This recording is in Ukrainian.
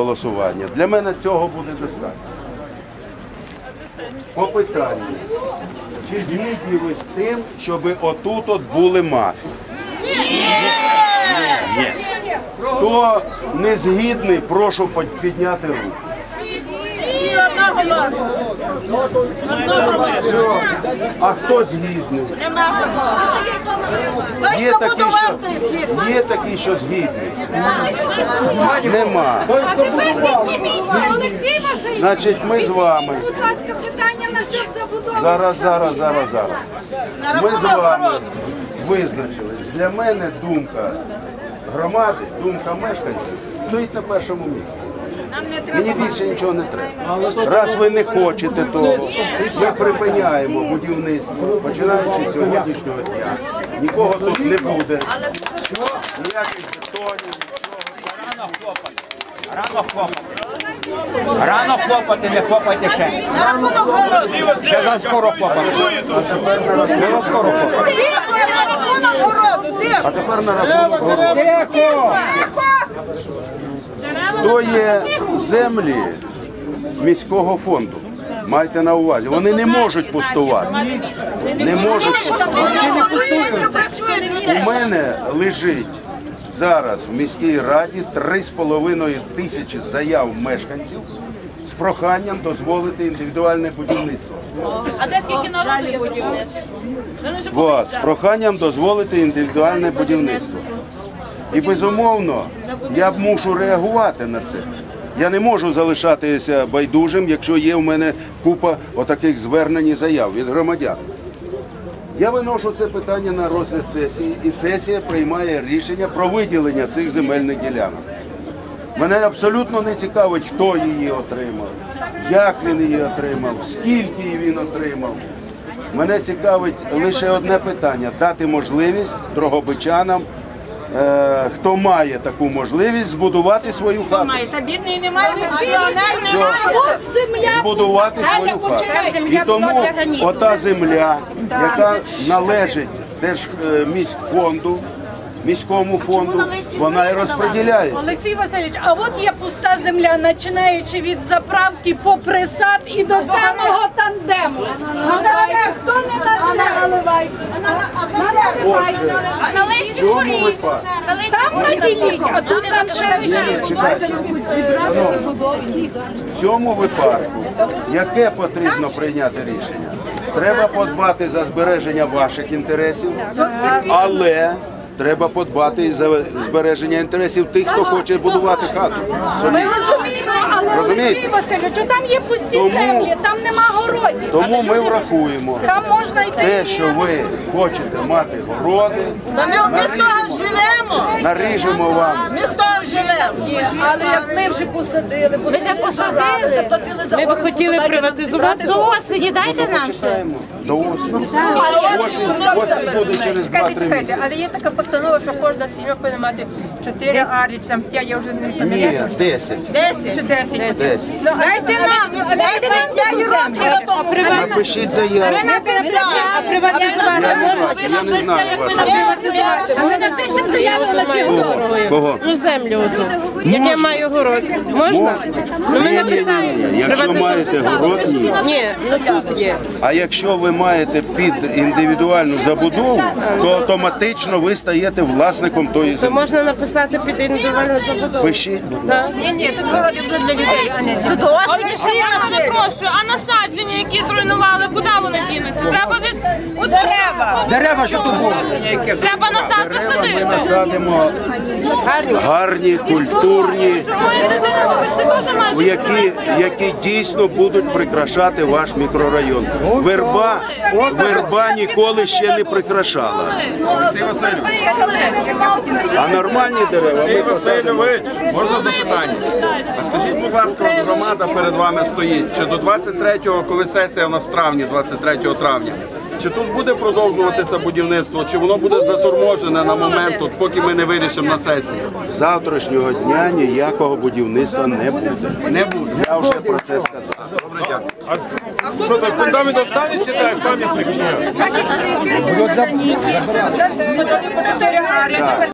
голосування. Для мене цього буде достатньо. По питанню. Чи згідні ви з тим, щоб отут от були маски? Ні. Хто не згідний, прошу підняти руку. Одноголосно. А хто згідний? Нема. Той, Є що такі, що, згідний. є такі, що згідні. Нема. А тепер підніміться, Олексій Васильович. Значить, ми з вами. Будь ласка, питання насчет забудови. Зараз, зараз, зараз, зараз. Ми з вами визначились. Для мене думка громади, думка мешканців стоїть на першому місці. Мені більше нічого не треба. Раз ви не хочете того, ми припиняємо будівництво, починаючи з сьогоднішнього дня. Нікого тут не буде. Ніяких бетонів, Рано хлопати. Рано хлопати, не хлопайте ще. Ще за скоро хлопати. Ще за скоро хлопати. Тихо, на рахунок городу. А Тихо. тепер на рахунок городу. Тихо! То є землі міського фонду. Майте на увазі. Вони не можуть пустувати. Не можуть пустувати. У мене лежить зараз в міській раді 3,5 тисячі заяв мешканців з проханням дозволити індивідуальне будівництво. А де скільки народу є будівництво? З проханням дозволити індивідуальне будівництво. І безумовно, я б мушу реагувати на це. Я не можу залишатися байдужим, якщо є в мене купа отаких звернень і заяв від громадян. Я виношу це питання на розгляд сесії, і сесія приймає рішення про виділення цих земельних ділянок. Мене абсолютно не цікавить, хто її отримав, як він її отримав, скільки він отримав. Мене цікавить лише одне питання дати можливість дрогобичанам, е, хто має таку можливість, збудувати свою хату. Має, та бідний немає, пенсіонер немає. От земля. Збудувати свою хату. І тому ота земля, яка належить Держміськфонду, міському фонду, вона і розподіляється. Олексій Васильович, а от є пуста земля, починаючи від заправки попри сад і до самого тандему. Хто не наливайте? На горі. Лесі Там наділіть, а тут нам ще лишить. В цьому випадку, яке потрібно прийняти рішення? Треба подбати за збереження ваших інтересів, але треба подбати і за збереження інтересів тих, хто хоче будувати хату. Ми розуміємо, але Розумієте? Олексій Васильович, там є пусті Тому- землі, там нема городів. Тому ми врахуємо Там можна йти. те, що ви хочете мати городи, Та ми, ми з того живемо. наріжемо вам. Ми з того живемо. Але як ми вже посадили, посадили, заплатили за Ми б хотіли приватизувати. До осені дайте нам. До осені. Осінь, осінь буде через 2-3 місяці. Але є така постанова, що кожна сім'я повинна мати 4 арі, чи там 5, я вже не Ні, пам'ятаю. 10. Десять. Чи 10. 10. Дайте нам, дайте нам 5 років на тому. Напишіть заяву. Ми написали. Я не знаю, я не знаю вашого. Ми напишемо заяву на цю Кого? Ну, землю оту. Як я маю город. Можна? Ну, ми написали. Якщо маєте город, ні. Ні, ну тут є. А якщо ви маєте під індивідуальну забудову, то автоматично ви стаєте власником тої То землі. можна написати під індивідуальну забудову. Пишіть, будь ласка. Ні, ні, тут городи будуть для людей, а не для Я перепрошую, а насадження, які зруйнували, куди вони дінуться? Треба від от дерева. Дерева, що тут було? Треба назад Ми засадити. насадимо гарні, культурні, які, які дійсно будуть прикрашати ваш мікрорайон. Верба, верба ніколи ще не прикрашала. А нормальні дерева Олексій. Васильович, можна запитання? А скажіть, будь ласка, от громада перед вами стоїть. Чи до 23-го, коли сесія у нас в травні, 23 травня, чи тут буде продовжуватися будівництво, чи воно буде заторможене на момент, от, поки ми не вирішимо на сесії? З завтрашнього дня ніякого будівництва не буде. Не буде. Я вже про це сказав. Добре, дякую. Що так, фундамент останеться, так, пам'ятник? чи ні? Це по 4 ари, а тепер